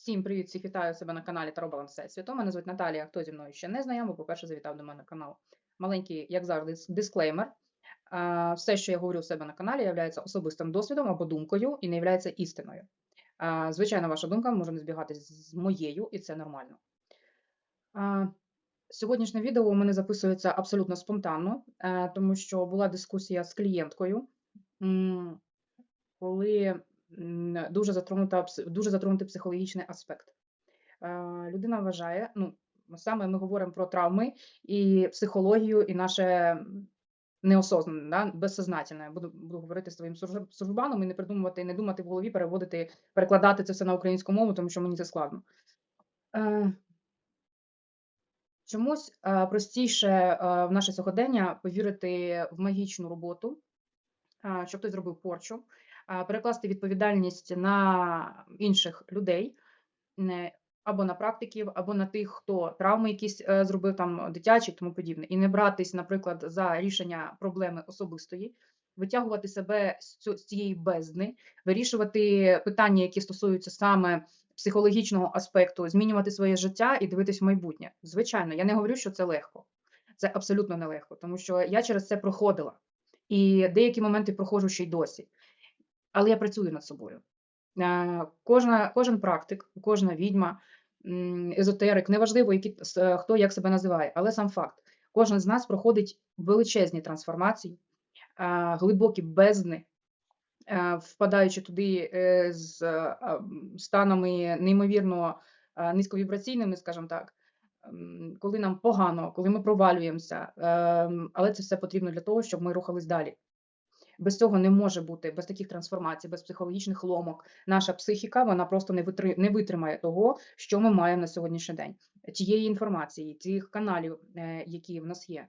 Всім привіт, всіх вітаю себе на каналі Таро Всесвіту. Мене звуть Наталія. Хто зі мною ще не знайомий, по-перше, завітав до мене на канал. Маленький, як завжди, дисклеймер. Все, що я говорю у себе на каналі, є особистим досвідом або думкою і не є істиною. Звичайно, ваша думка може не збігатись з моєю, і це нормально. Сьогоднішнє відео у мене записується абсолютно спонтанно, е, тому що була дискусія з клієнткою, коли дуже затронута дуже затронутий психологічний аспект. Е, Людина вважає, ну саме ми говоримо про травми і психологію, і наше неосознане, да, безсознательне. Буду, буду говорити своїм сурж- суржбаном і не придумувати, не думати в голові, переводити, перекладати це все на українську мову, тому що мені це складно. Е, Чомусь е, простіше е, в наше сьогодення повірити в магічну роботу, а, що хтось зробив порчу, перекласти відповідальність на інших людей, або на практиків, або на тих, хто травми якісь е, зробив там дитячі тому подібне, і не братись, наприклад, за рішення проблеми особистої, витягувати себе з цієї бездни, вирішувати питання, які стосуються саме психологічного аспекту, змінювати своє життя і дивитись в майбутнє. Звичайно, я не говорю, що це легко. Це абсолютно нелегко, тому що я через це проходила. І деякі моменти проходжу ще й досі. Але я працюю над собою. Е, Кожна, кожен практик, кожна відьма, езотерик, неважливо, які, е, хто як себе називає, але сам факт. Кожен з нас проходить величезні трансформації, е, глибокі бездни, впадаючи туди з станами неймовірно низьковібраційними, скажімо так, коли нам погано, коли ми провалюємося. ем, Але це все потрібно для того, щоб ми рухались далі. Без цього не може бути, без таких трансформацій, без психологічних ломок. Наша психіка вона просто не витри- не витримає того, що ми маємо на сьогоднішній день. Тієї інформації, тих каналів, е, які в нас є.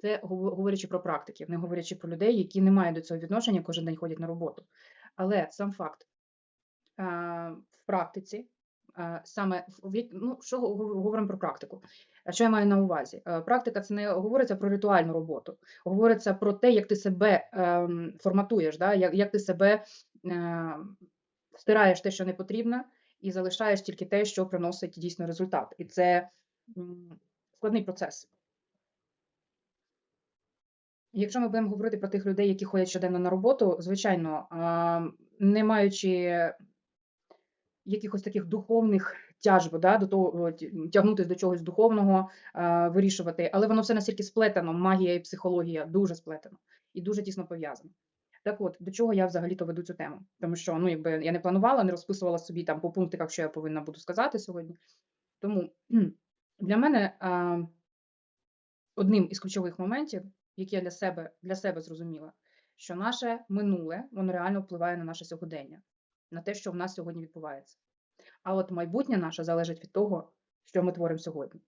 Це говорячи про практиків, не говорячи про людей, які не мають до цього відношення, кожен день ходять на роботу. Але сам факт в практиці, саме в ну, що го- го- говоримо про практику? Що я маю на увазі? Е, Практика це не говориться про ритуальну роботу, говориться про те, як ти себе ем, форматуєш, да? як, як ти себе е, стираєш те, що не потрібно, і залишаєш тільки те, що приносить дійсно результат. І це складний процес. Якщо ми будемо говорити про тих людей, які ходять щоденно на роботу, звичайно, а, не маючи якихось таких духовних тяжб, да, до того тягнутись до чогось духовного, а, вирішувати, але воно все настільки сплетено, магія і психологія дуже сплетено і дуже тісно пов'язано. Так от, до чого я взагалі-то веду цю тему? Тому що ну, якби я не планувала, не розписувала собі там по пунктиках, що я повинна буду сказати сьогодні. Тому для мене а, одним із ключових моментів, які я для себе, для себе зрозуміла, що наше минуле воно реально впливає на наше сьогодення, на те, що в нас сьогодні відбувається. А от майбутнє наше залежить від того, що ми творимо сьогодні.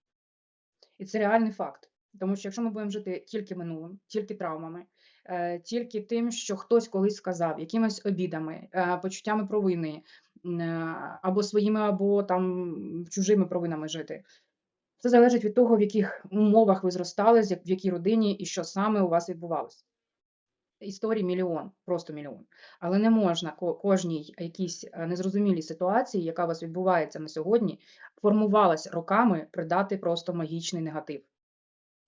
І це реальний факт. Тому що якщо ми будемо жити тільки минулим, тільки травмами, е, тільки тим, що хтось колись сказав, якимись обідами, е, почуттями провини, е, або своїми, або там чужими провинами жити, це залежить від того, в яких умовах ви зростали, в якій родині і що саме у вас відбувалося. Історій мільйон, просто мільйон. Але не можна кожній якійсь е, незрозумілій ситуації, яка у вас відбувається на сьогодні, формувалась роками, придати просто магічний негатив.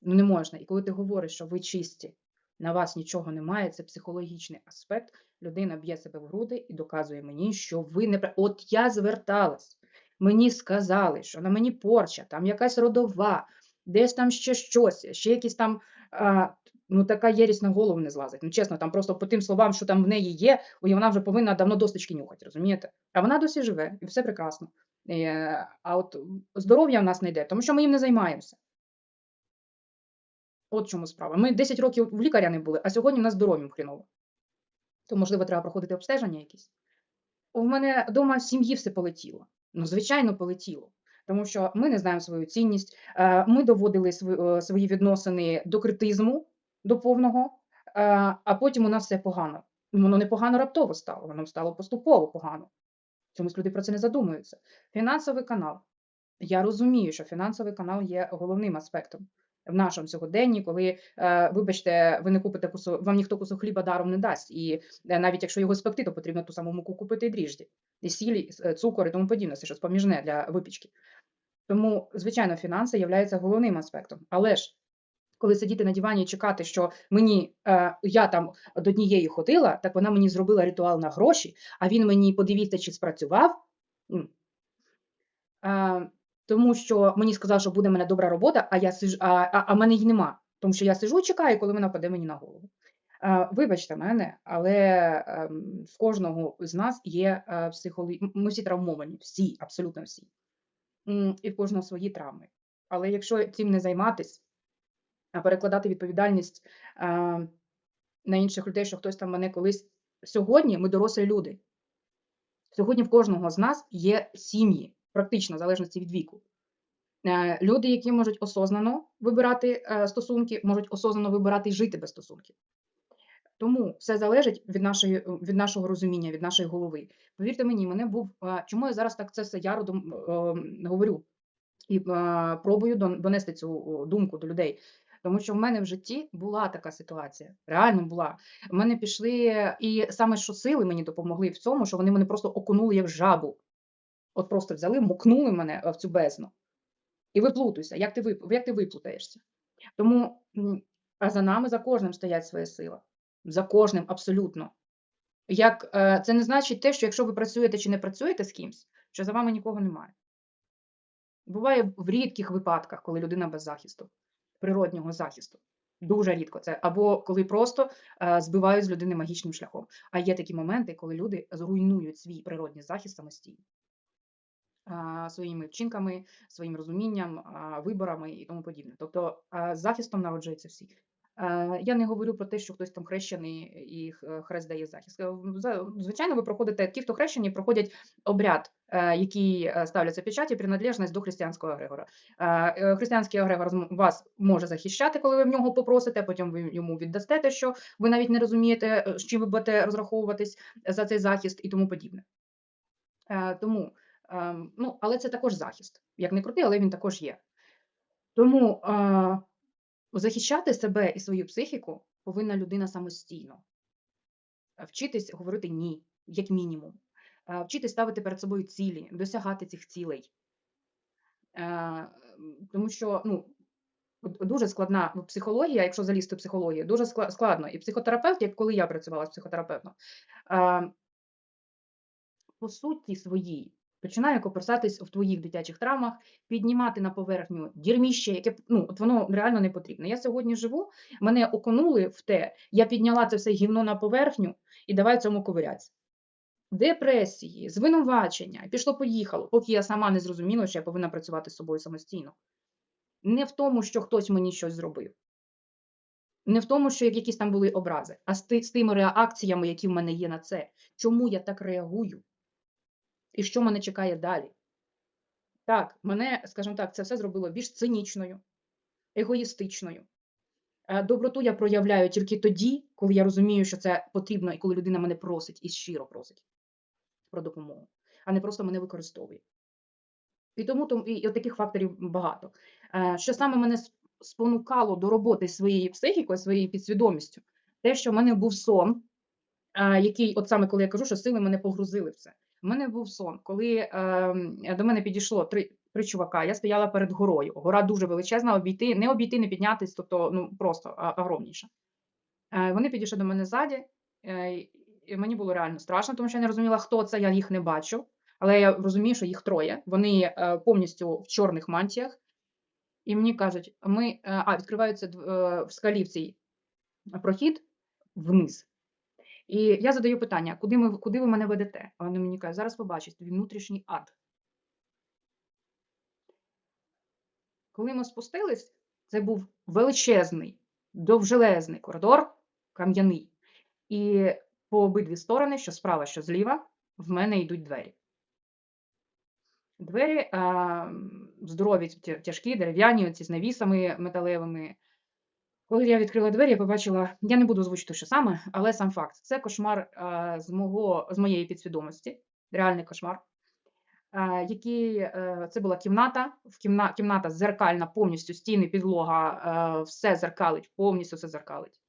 Ну не можна. І коли ти говориш, що ви чисті, на вас нічого немає, це психологічний аспект. Людина б'є себе в груди і доказує мені, що ви не От я зверталась, мені сказали, що на мені порча, там якась родова, десь там ще щось, ще якісь там. А, ну така єрість на голову не злазить. Ну чесно, там просто по тим словам, що там в неї є, вона вже повинна давно досточки нюхати, розумієте? А вона досі живе, і все прекрасно. Е, А от здоров'я в нас не йде, тому що ми їм не займаємося. От чому справа. Ми 10 років в лікаря не були, а сьогодні в нас здоров'ям хріново. То, можливо, треба проходити обстеження якісь. У мене вдома в сім'ї все полетіло. Ну, звичайно, полетіло. Тому що ми не знаємо свою цінність, е, ми доводили е, свої відносини до критизму, до повного, е, а потім у нас все погано. Воно не погано раптово стало, воно стало поступово погано. Чомусь люди про це не задумуються. Фінансовий канал. Я розумію, що фінансовий канал є головним аспектом. в нашому сьогоденні, коли, е, вибачте, ви не купите кусок, вам ніхто кусок хліба даром не дасть. І е, навіть якщо його спекти, то потрібно ту саму муку купити і дріжджі, і сіль, е, цукор і тому подібне, все щось поміжне для випічки. Тому, звичайно, фінанси являються головним аспектом. Але ж коли сидіти на дивані і чекати, що мені е, я там до однієї ходила, так вона мені зробила ритуал на гроші, а він мені подивіться, чи спрацював. Е, тому що мені сказав, що буде в мене добра робота, а я сижу, а, а, а мене її нема. Тому що я сижу і чекаю, коли вона паде мені на голову. Е, вибачте мене, але ем, в кожного з нас є е, психологі... Ми всі травмовані, всі, абсолютно всі. І в кожного свої травми. Але якщо цим не займатись, а перекладати відповідальність е, на інших людей, що хтось там мене колись. Сьогодні ми дорослі люди. Сьогодні в кожного з нас є сім'ї, практично в залежності від віку. Е, Люди, які можуть осознано вибирати е, стосунки, можуть осознано вибирати і жити без стосунків. Тому все залежить від нашої від нашого розуміння, від нашої голови. Повірте мені, мене був е, чому я зараз так це все яродом е, говорю і е, пробую донести цю думку до людей. Тому що в мене в житті була така ситуація, реально була. В мене пішли, і саме що сили мені допомогли в цьому, що вони мене просто окунули як жабу. От просто взяли, мокнули мене е, в цю бездну. І виплутуйся, як ти як ти виплутаєшся. Тому а за нами, за кожним стоять своя сила. За кожним абсолютно. Як, е, це не значить те, що якщо ви працюєте чи не працюєте з кимсь, що за вами нікого немає. Буває в рідких випадках, коли людина без захисту, природнього захисту. Дуже рідко це. Або коли просто е, збивають з людини магічним шляхом. А є такі моменти, коли люди зруйнують свій природний захист самостійно. Своїми вчинками, своїм розумінням, виборами і тому подібне. Тобто захистом народжуються всі. Е, Я не говорю про те, що хтось там хрещений і хрест дає захист. Е, в- за- Звичайно, ви проходите, ті, хто хрещені, проходять обряд, е, який е, ставляться печаті, приналежність до християнського егрегора. Е, е, Християнський егрегор зм- вас може захищати, коли ви в нього попросите, потім ви йому віддасте те, що ви навіть не розумієте, е, з чим ви будете розраховуватись за цей захист і тому подібне. Е, Тому, ем, ну, але це також захист. Як не крути, але він також є. Тому е, захищати себе і свою психіку повинна людина самостійно. Е, Вчитись говорити ні, як мінімум. Е, Вчитись ставити перед собою цілі, досягати цих цілей. Е, Тому що ну, дуже складна ну, психологія, якщо залізти в психологію, дуже складно. І психотерапевт, як коли я працювала з психотерапевтом, по суті своїй починає копирсатись в твоїх дитячих травмах, піднімати на поверхню дірміще, яке ну, от воно реально не потрібно. Я сьогодні живу, мене окунули в те, я підняла це все гівно на поверхню і давай цьому ковирятися. Депресії, звинувачення, пішло-поїхало, поки я сама не зрозуміла, що я повинна працювати з собою самостійно. Не в тому, що хтось мені щось зробив, не в тому, що якісь там були образи, а з тими реакціями, які в мене є на це. Чому я так реагую? І що мене чекає далі? Так, мене, скажімо так, це все зробило більш цинічною, егоїстичною. Е, Доброту я проявляю тільки тоді, коли я розумію, що це потрібно, і коли людина мене просить і щиро просить про допомогу, а не просто мене використовує. І тому і, і таких факторів багато. Е, Що саме мене спонукало до роботи своєю психікою, своєю підсвідомістю, те, що в мене був сон, е, який, от саме коли я кажу, що сили мене погрузили в це. У мене був сон, коли ем, до мене підійшло три, три чувака. Я стояла перед горою. Гора дуже величезна, обійти, не обійти, не піднятись, тобто ну просто огромніша. Е, Вони підійшли до мене ззаді, е, і мені було реально страшно, тому що я не розуміла, хто це, я їх не бачу. Але я розумію, що їх троє. Вони е, повністю в чорних мантіях. І мені кажуть, ми, е, а відкриваються е, в скалі в цій прохід вниз. І я задаю питання, куди, ми, куди ви мене ведете? А вони мені кажуть, зараз побачиш, твій внутрішній ад. Коли ми спустились, це був величезний, довжелезний коридор, кам'яний. І по обидві сторони, що справа, що зліва, в мене йдуть двері. Двері а, здорові, тяжкі, дерев'яні, оці з навісами металевими. Коли я відкрила двері, я побачила, я не буду озвучити, що саме, але сам факт. Це кошмар а, з, мого, з моєї підсвідомості, реальний кошмар. е, які е, це була кімната, в кімна, кімната зеркальна, повністю стіни, підлога, е, все зеркалить, повністю все зеркалить.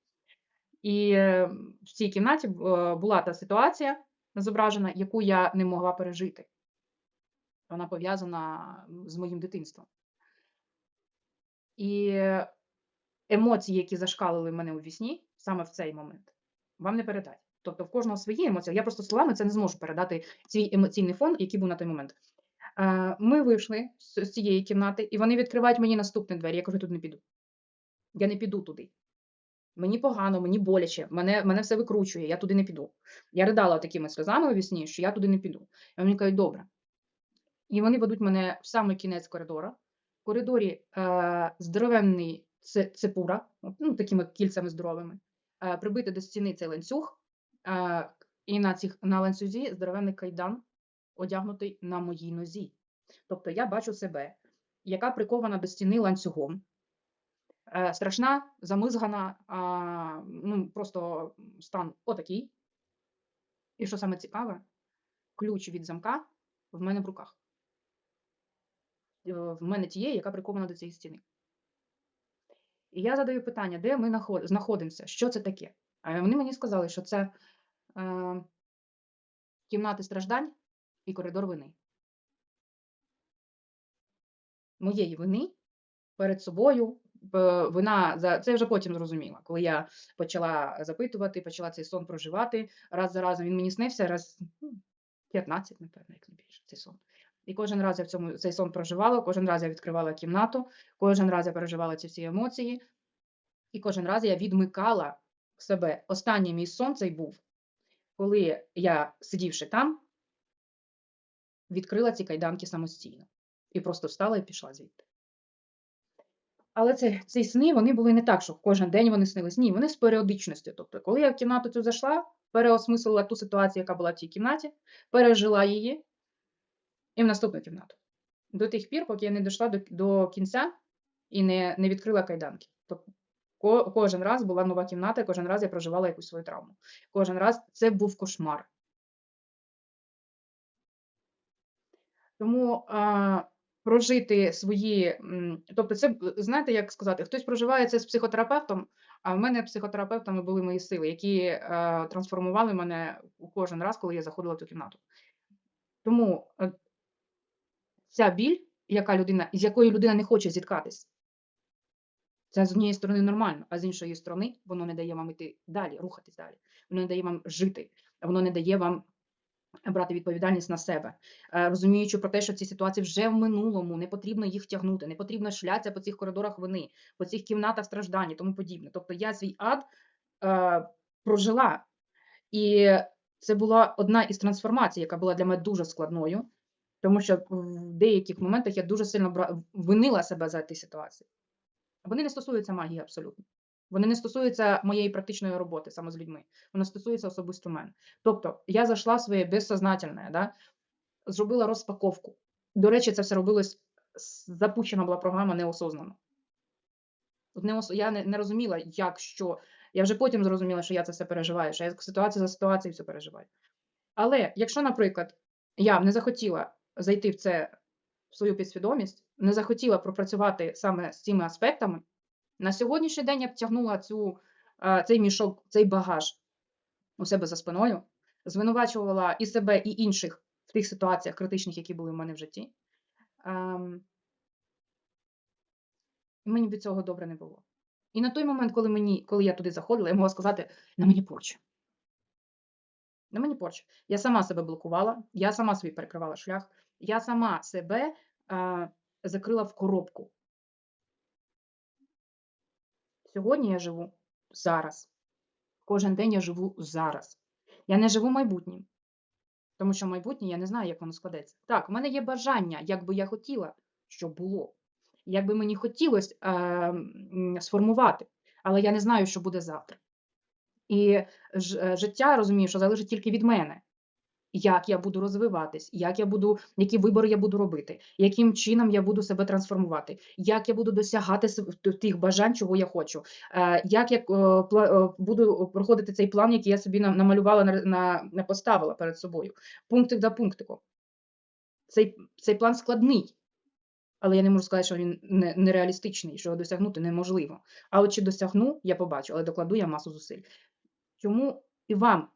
І е, в цій кімнаті е, була та ситуація зображена, яку я не могла пережити. Вона пов'язана з моїм дитинством. І емоції, які зашкалили мене у вісні, саме в цей момент, вам не передать. Тобто в кожного свої емоції. Я просто словами це не зможу передати свій емоційний фон, який був на той момент. Е, Ми вийшли з цієї кімнати, і вони відкривають мені наступні двері. Я кажу, тут не піду. Я не піду туди. Мені погано, мені боляче, мене, мене все викручує, я туди не піду. Я ридала такими сльозами у вісні, що я туди не піду. І вони кажуть, добре. І вони ведуть мене в самий кінець коридора. В коридорі е, здоровенний цепура, ну, такими кільцями здоровими, е, прибити до стіни цей ланцюг, е, і на, цих, на ланцюзі здоровенний кайдан, одягнутий на моїй нозі. Тобто я бачу себе, яка прикована до стіни ланцюгом, е, страшна, замизгана, ну, просто стан отакий. І що саме цікаве, ключ від замка в мене в руках. В мене тієї, яка прикована до цієї стіни. І я задаю питання, де ми знаходимося, що це таке? А вони мені сказали, що це е, кімнати страждань і коридор вини. Моєї вини перед собою. Вина за це вже потім зрозуміла, коли я почала запитувати, почала цей сон проживати раз за разом. Він мені снився раз ну, 15, напевно, як не більше цей сон. І кожен раз я в цьому цей сон проживала, кожен раз я відкривала кімнату, кожен раз я переживала ці всі емоції, і кожен раз я відмикала себе. Останній мій сон цей був, коли я, сидівши там, відкрила ці кайданки самостійно і просто встала і пішла звідти. Але це, ці сни вони були не так, що кожен день вони снились. Ні, вони з періодичністю. Тобто, коли я в кімнату цю зайшла, переосмислила ту ситуацію, яка була в цій кімнаті, пережила її і в наступну кімнату. До тих пір, поки я не дійшла до, до кінця і не, не відкрила кайданки. Тобто ко, кожен раз була нова кімната, кожен раз я проживала якусь свою травму. Кожен раз це був кошмар. Тому а, прожити свої, тобто, це знаєте, як сказати, хтось проживає це з психотерапевтом, а в мене психотерапевтами були мої сили, які е, трансформували мене кожен раз, коли я заходила в цю кімнату. Тому е, ця біль, яка людина, з якою людина не хоче зіткатись, це з однієї сторони нормально, а з іншої сторони воно не дає вам іти далі, рухатись далі. Воно не дає вам жити, воно не дає вам брати відповідальність на себе, Е, розуміючи про те, що ці ситуації вже в минулому, не потрібно їх тягнути, не потрібно шлятися по цих коридорах вини, по цих кімнатах страждань і тому подібне. Тобто я свій ад е, прожила. І це була одна із трансформацій, яка була для мене дуже складною, тому що в деяких моментах я дуже сильно бра- винила себе за ті ситуації. Вони не стосуються магії абсолютно. Вони не стосуються моєї практичної роботи саме з людьми. Воно стосується особисто мене. Тобто я зайшла в своє безсознательне, да? зробила розпаковку. До речі, це все робилось, запущена була програма неосознано. Я не, не розуміла, як, що. Я вже потім зрозуміла, що я це все переживаю, що я ситуацію за ситуацією все переживаю. Але якщо, наприклад, я не захотіла зайти в це в свою підсвідомість, не захотіла пропрацювати саме з цими аспектами, на сьогоднішній день я б тягнула цю, е, цей мішок, цей багаж у себе за спиною, звинувачувала і себе, і інших в тих ситуаціях критичних, які були в мене в житті. Ем, і мені від цього добре не було. І на той момент, коли, мені, коли я туди заходила, я могла сказати, на мені порча. На мені порча. Я сама себе блокувала, я сама собі перекривала шлях, я сама себе е, закрила в коробку. Сьогодні я живу зараз. Кожен день я живу зараз. Я не живу майбутнім. Тому що майбутнє я не знаю, як воно складеться. Так, у мене є бажання, як би я хотіла, щоб було. Як би мені хотілося е, сформувати, але я не знаю, що буде завтра. І е, життя розумію, що залежить тільки від мене. Як я буду розвиватись, як я буду, які вибори я буду робити, яким чином я буду себе трансформувати, як я буду досягати тих бажань, чого я хочу, е, як я е, е, буду проходити цей план, який я собі намалювала, на, на, на- поставила перед собою, пунктик за пунктиком. Цей, цей план складний, але я не можу сказати, що він нереалістичний, що його досягнути неможливо. А от чи досягну, я побачу, але докладу я масу зусиль. Чому і вам,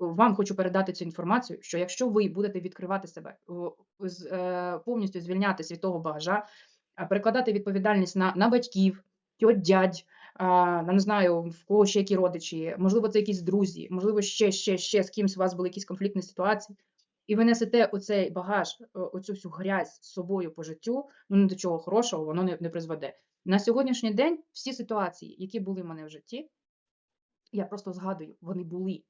вам хочу передати цю інформацію, що якщо ви будете відкривати себе, е, повністю звільнятися від того багажа, перекладати відповідальність на, на батьків, тьоть, дядь, на не знаю, в кого ще які родичі, можливо, це якісь друзі, можливо, ще, ще, ще з кимсь у вас були якісь конфліктні ситуації, і ви несете оцей багаж, оцю всю грязь з собою по життю, ну ні до чого хорошого воно не, не призведе. На сьогоднішній день всі ситуації, які були в мене в житті, я просто згадую, вони були.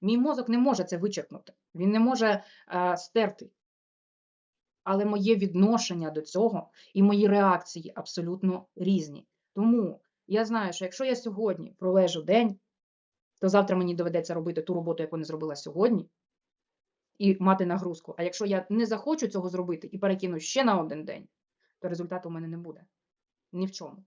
Мій мозок не може це вичеркнути, він не може е, стерти. Але моє відношення до цього і мої реакції абсолютно різні. Тому я знаю, що якщо я сьогодні пролежу день, то завтра мені доведеться робити ту роботу, яку не зробила сьогодні, і мати нагрузку. А якщо я не захочу цього зробити і перекину ще на один день, то результату у мене не буде. Ні в чому.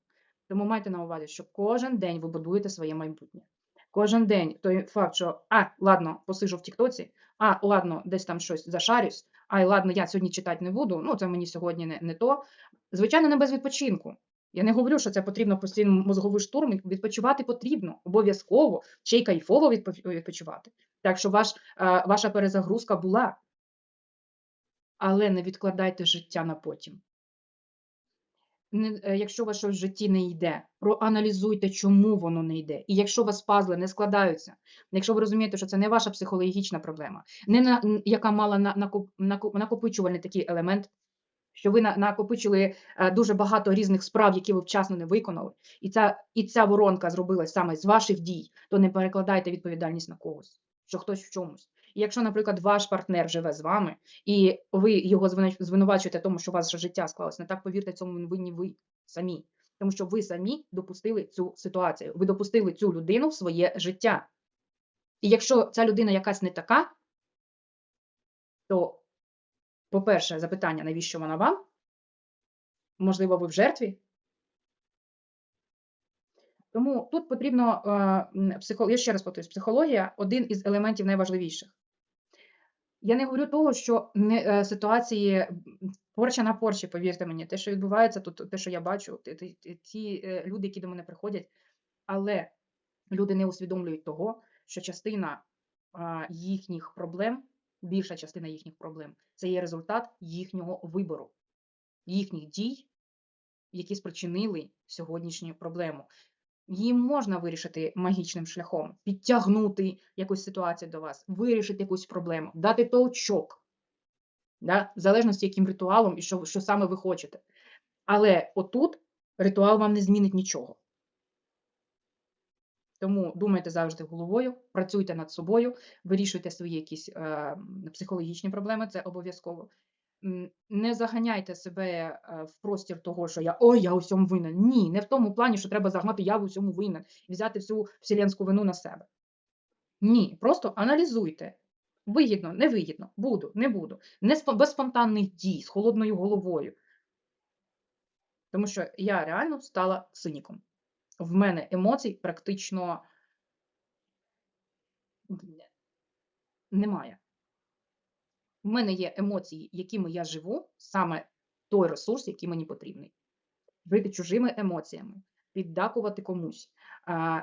Тому майте на увазі, що кожен день ви будуєте своє майбутнє. Кожен день той факт, що а, ладно, посижу в Тіктоці, а, ладно, десь там щось зашарюсь, а, ладно, я сьогодні читати не буду, ну це мені сьогодні не, не то. Звичайно, не без відпочинку. Я не говорю, що це потрібно постійно мозговий штурм. Відпочивати потрібно обов'язково, ще й кайфово відпочивати. Так що ваш, е, ваша перезагрузка була. Але не відкладайте життя на потім. Не, е, якщо у в житті не йде, проаналізуйте, чому воно не йде. І якщо у вас пазли не складаються, якщо ви розумієте, що це не ваша психологічна проблема, не на, яка мала на, накоп, накоп, накопичувальний такий елемент, що ви на, накопичили е, дуже багато різних справ, які ви вчасно не виконали, і ця, і ця воронка зробилась саме з ваших дій, то не перекладайте відповідальність на когось, що хтось в чомусь. Якщо, наприклад, ваш партнер живе з вами, і ви його звинувачуєте тому, що ваше життя склалось не так, повірте, цьому винні ви самі. Тому що ви самі допустили цю ситуацію, ви допустили цю людину в своє життя. І якщо ця людина якась не така, то, по-перше, запитання, навіщо вона вам? Можливо, ви в жертві? Тому тут потрібно, е, м, психо... я ще раз повторюсь, психологія один із елементів найважливіших. Я не говорю того, що е, ситуації порча на порчі, повірте мені, те, що відбувається тут, те, що я бачу, ті е, люди, які до мене приходять, але люди не усвідомлюють того, що частина їхніх проблем, більша частина їхніх проблем, це є результат їхнього вибору, їхніх дій, які спричинили сьогоднішню проблему. Їм можна вирішити магічним шляхом, підтягнути якусь ситуацію до вас, вирішити якусь проблему, дати толчок, да? в залежності, яким ритуалом і що, що саме ви хочете. Але отут ритуал вам не змінить нічого. Тому думайте завжди головою, працюйте над собою, вирішуйте свої якісь е, психологічні проблеми, це обов'язково. Не заганяйте себе е, в простір того, що я ой, я у всьому винен. Ні, не в тому плані, що треба загнати я в усьому винен і взяти всю вселенську вину на себе. Ні, просто аналізуйте. Вигідно, невигідно, буду, не буду. Не спо- без спонтанних дій, з холодною головою. Тому що я реально стала циніком. В мене емоцій практично немає. В мене є емоції, якими я живу, саме той ресурс, який мені потрібний. Жити чужими емоціями, піддакувати комусь,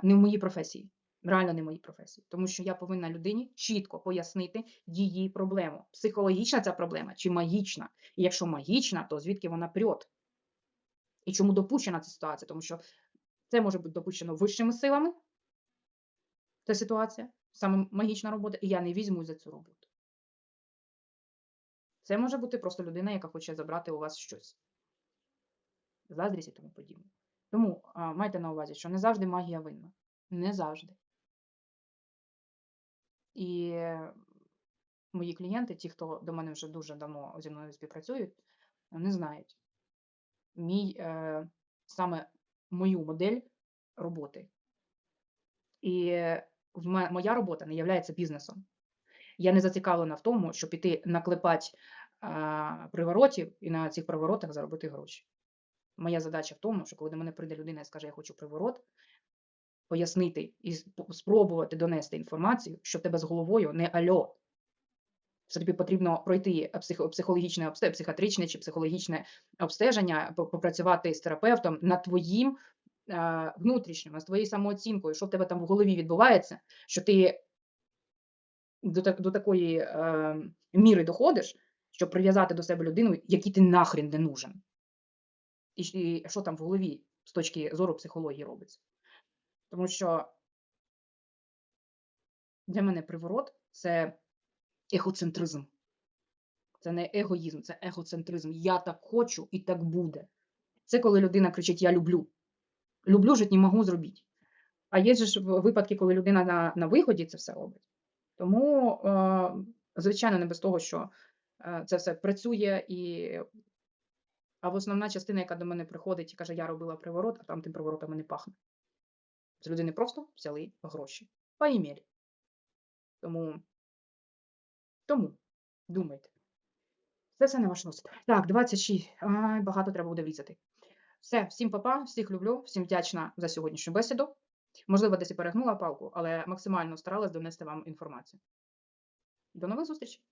не в моїй професії. Реально не в моїй професії. Тому що я повинна людині чітко пояснити її проблему. Психологічна ця проблема чи магічна? І якщо магічна, то звідки вона прет? І чому допущена ця ситуація? Тому що це може бути допущено вищими силами, ця ситуація, саме магічна робота, і я не візьму за цю роботу. Це може бути просто людина, яка хоче забрати у вас щось. Заздрість і тому подібне. Тому а, майте на увазі, що не завжди магія винна. Не завжди. І мої клієнти, ті, хто до мене вже дуже давно зі мною співпрацюють, вони знають мій, е, саме мою модель роботи. І в моя робота не є бізнесом. Я не зацікавлена в тому, щоб піти наклепати приворотів і на цих приворотах заробити гроші. Моя задача в тому, що коли до мене прийде людина і скаже, я хочу приворот, пояснити і спробувати донести інформацію, що в тебе з головою не альо. що тобі потрібно пройти е, психологічне психіатричне чи психологічне обстеження, попрацювати з терапевтом над твоїм е, внутрішнім, над твоєю самооцінкою, що в тебе там в голові відбувається, що ти до, до такої е, міри доходиш, щоб прив'язати до себе людину, якій ти нахрін не нужен. І, що там в голові з точки зору психології робиться. Тому що для мене приворот це егоцентризм. Це не егоїзм, це егоцентризм. Я так хочу і так буде. Це коли людина кричить Я люблю. Люблю жить, не можу зробити. А є ж випадки, коли людина на, на виході це все робить. Тому, е, звичайно, не без того, що це все працює і. А в основна частина, яка до мене приходить і каже, я робила приворот, а там тим приворотами не пахне. З людини просто взяли гроші. Поімелі. Тому, тому думайте. Це все не ваш носить. Так, 26. Ай, багато треба буде врізати. Все, всім папа, всіх люблю, всім вдячна за сьогоднішню бесіду. Можливо, десь і перегнула палку, але максимально старалась донести вам інформацію. До нових зустрічей!